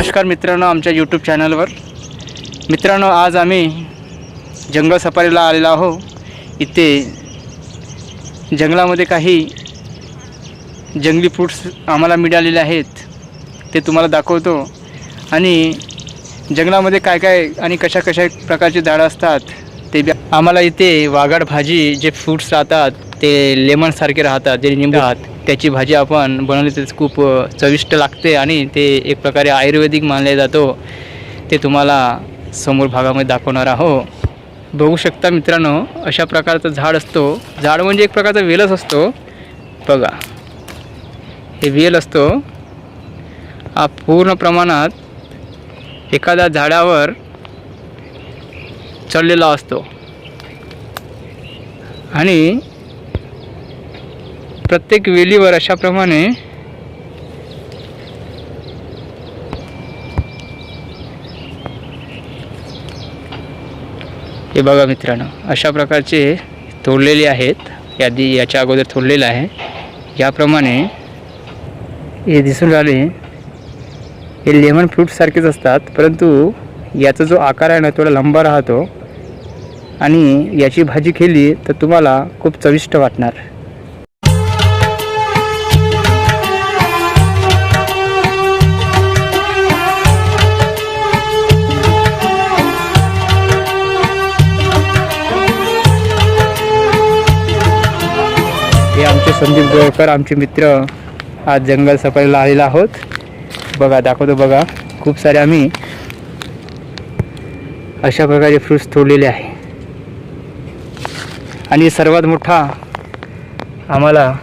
नमस्कार मित्रांनो आमच्या यूट्यूब चॅनलवर मित्रांनो आज आम्ही जंगल सफारीला आलेलो आहो इथे जंगलामध्ये काही जंगली फ्रूट्स आम्हाला मिळालेले आहेत. ते तुम्हाला दाखवतो. आणि जंगलामध्ये काय काय आणि कशा कशा प्रकारची झाडं असतात ते बी आम्हाला इथे वाघाड भाजी जे फ्रूट्स राहतात ते लेमनसारखे राहतात जे निंबू राहतात. त्याची भाजी आपण बनवली तर खूप चविष्ट लागते आणि ते एक प्रकारे आयुर्वेदिक मानले जातो. ते तुम्हाला समोर भागामध्ये दाखवणार आहो. बघू शकता मित्रांनो अशा प्रकारचं झाड असतो. झाड म्हणजे एक प्रकारचा वेलच असतो. बघा. हे वेल असतो. हा पूर्ण प्रमाणात एखाद्या झाडावर चढलेला असतो. आणि प्रत्येक वेलीवर अशाप्रमाणे हे बघा मित्रांनो अशा प्रकारचे तोडलेले आहेत. यादी याच्या अगोदर तोडलेलं आहे. याप्रमाणे हे दिसून राहिले. हे लेमन फ्रूटसारखेच असतात परंतु याचा जो आकार आहे ना थोडा लंबा राहतो. आणि याची भाजी केली तर तुम्हाला खूप चविष्ट वाटणार. हे आमचे संदीप गोळकर आमचे मित्र. आज जंगल सफारीला आलेला आहोत. बघा दाखवतो बघा. खूप सारे आम्ही अशा प्रकारे फ्रूट्स तोडलेले आहे. आणि सर्वात मोठा आम्हाला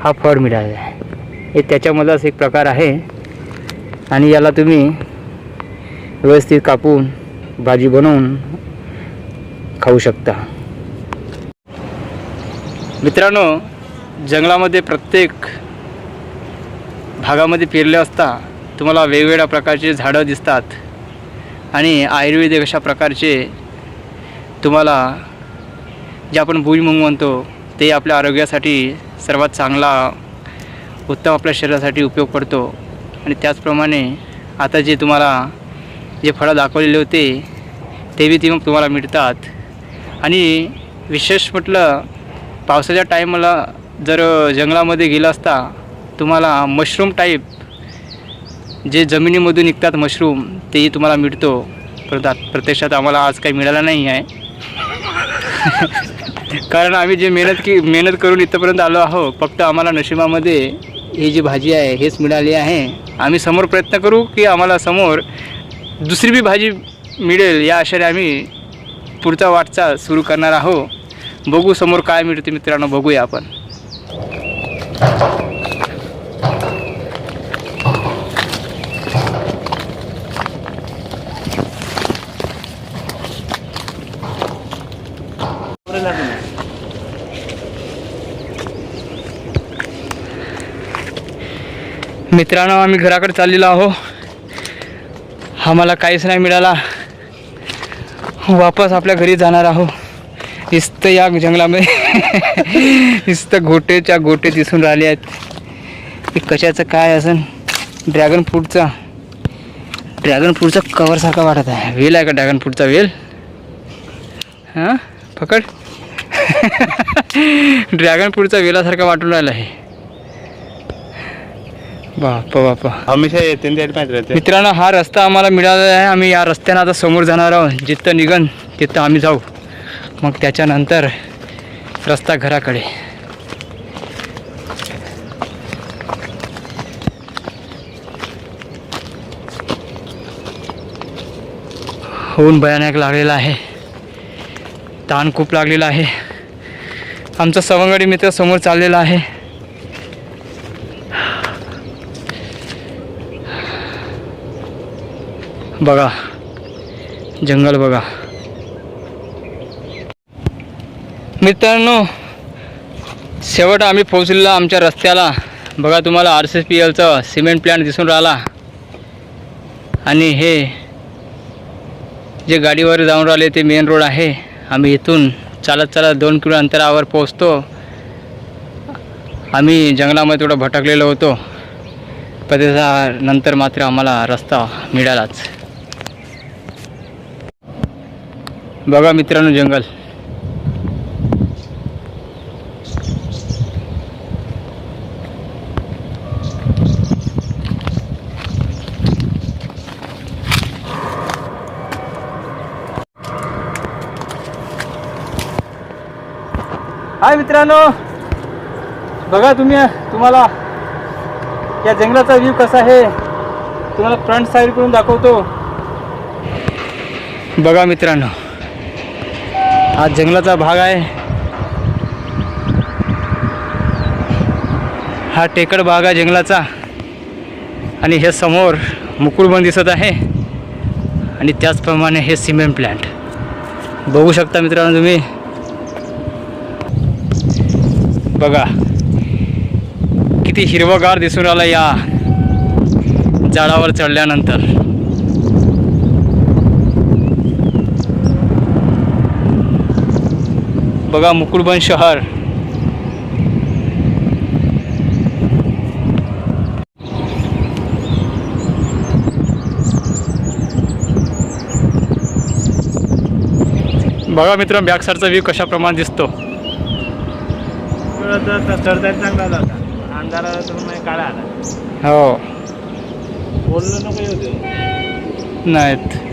हा फळ मिळालेला आहे. हे त्याच्यामधलाच एक प्रकार आहे. आणि याला तुम्ही व्यवस्थित कापून भाजी बनवून खाऊ शकता. मित्रांनो जंगलामध्ये प्रत्येक भागामध्ये फिरले असता तुम्हाला वेगवेगळ्या प्रकारचे झाडं दिसतात. आणि आयुर्वेदिक अशा प्रकारचे तुम्हाला जे आपण भुईमुंग म्हणतो ते आपल्या आरोग्यासाठी सर्वात चांगला उत्तम आपल्या शरीरासाठी उपयोग पडतो. आणि त्याचप्रमाणे आता जे तुम्हाला जे फळं दाखवलेले होते ते बी ती मग तुम्हाला मिळतात. आणि विशेष म्हटलं पावसाच्या टायमाला जर जंगलामध्ये गेला असता तुम्हाला मशरूम टाईप जे जमिनीमधून निघतात मशरूम तेही तुम्हाला मिळतो. परंतु प्रत्यक्षात आम्हाला आज काही मिळाला नाही आहे. कारण आम्ही जे मेहनत की मेहनत करून इथंपर्यंत आलो आहो फक्त आम्हाला नशिबामध्ये ही जी भाजी आहे हेच मिळाली आहे. आम्ही समोर प्रयत्न करू की आम्हाला समोर दुसरी बी भाजी मिळेल या आशेने आम्ही पुढचा वाटचाल सुरू करणार आहो बघू समोर काय मिळते मित्रांनो बघूया आपण. मित्रांनो आम्ही घराकडे चाललेलो आहो. आम्हाला काहीच नाही मिळाला. वापस आपल्या घरी जाणार आहो. नुसतं या जंगलामध्ये. नुसतं गोटेच्या गोटे दिसून राहिले आहेत. हे कशाचं काय असन? ड्रॅगन फ्रूटचा ड्रॅगन फ्रूटचा कवरसारखा वाटत आहे. वेल आहे का ड्रॅगन फ्रूटचा वेल हां? पकड. ड्रॅगन फ्रूटचा वेलासारखा वाटून राहिला आहे. बापा बापा. हमेशा येते माहिती राहते. मित्रांनो हा रस्ता आम्हाला मिळालेला आहे. आम्ही या रस्त्यानं आता समोर जाणार आहोत. जिथं निघन तिथं आम्ही जाऊ. मग त्याच्यानंतर रस्ता घराकडे. होऊन भयानक लागलेला आहे. ताण खूप लागलेला आहे. आमचा सवंगडी मित्र समोर चाललेला आहे. बघा. जंगल बघा. मित्रांनो शेवट आम्ही पोहोचलेलो आमच्या रस्त्याला. बघा तुम्हाला आर सी पी एलचं सिमेंट प्लॅन्ट दिसून राहिला. आणि हे जे गाडीवर जाऊन राहिले ते मेन रोड आहे. आम्ही इथून चालत चालत दोन किलो अंतरावर पोहोचतो. आम्ही जंगलामध्ये थोडं भटकलेलो होतो. नंतर मात्र आम्हाला रस्ता मिळालाच. बघा मित्रांनो जंगल. हाय मित्रांनो. बघा तुम्ही तुम्हाला या जंगलाचा व्ह्यू कसा आहे? तुम्हाला फ्रंट साईडकडून दाखवतो. बघा मित्रांनो हा जंगलाचा भाग आहे. हा टेकड भाग आहे जंगलाचा. आणि हे समोर मुकुळबन दिसत आहे. आणि त्याचप्रमाणे हे सिमेंट प्लॅन्ट बघू शकता मित्रांनो तुम्ही. बघा किती हिरवगार दिसून आला या झाडावर चढल्यानंतर. बघा मुकुडबन शहर. बघा मित्र बॅक साईडचा व्ह्यू कशाप्रमाणे दिसतो. चांगला अंधारा काळा आला. हो. बोललं नको येऊ नाहीत.